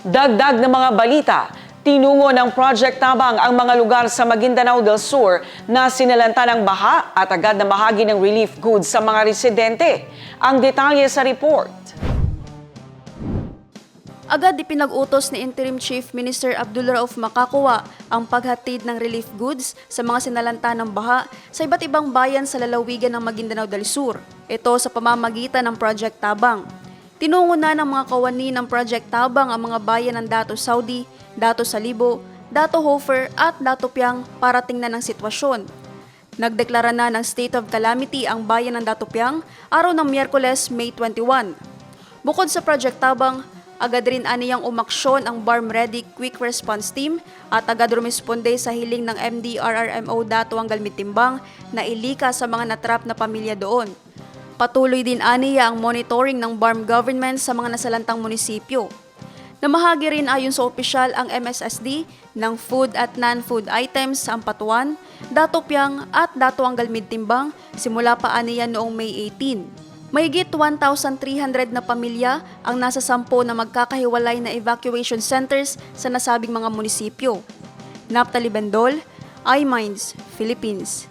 Dagdag na mga balita, tinungo ng Project Tabang ang mga lugar sa Maguindanao del Sur na sinalanta ng baha at agad na mahagi ng relief goods sa mga residente. Ang detalye sa report. Agad ipinag-utos ni Interim Chief Minister Abdul Rauf Makakuwa ang paghatid ng relief goods sa mga sinalanta ng baha sa iba't ibang bayan sa lalawigan ng Maguindanao del Sur. Ito sa pamamagitan ng Project Tabang. Tinungo na ng mga kawani ng Project Tabang ang mga bayan ng Dato Saudi, Dato Salibo, Dato Hofer at Dato Piang para tingnan ang sitwasyon. Nagdeklara na ng state of calamity ang bayan ng Datupiang araw ng Miyerkules, May 21. Bukod sa Project Tabang, agad rin aniyang umaksyon ang BARM Ready Quick Response Team at agad rumisponde sa hiling ng MDRRMO Dato Anggal Mitimbang na ilika sa mga natrap na pamilya doon. Patuloy din aniya ang monitoring ng BARM government sa mga nasalantang munisipyo. Namahagi rin ayon sa opisyal ang MSSD ng food at non-food items sa Ampatuan, Dato Piang at Dato Anggal Midtimbang simula pa aniya noong May 18. Mahigit 1,300 na pamilya ang nasa sampo na magkakahiwalay na evacuation centers sa nasabing mga munisipyo. Naptali Bendol, iMinds, Philippines.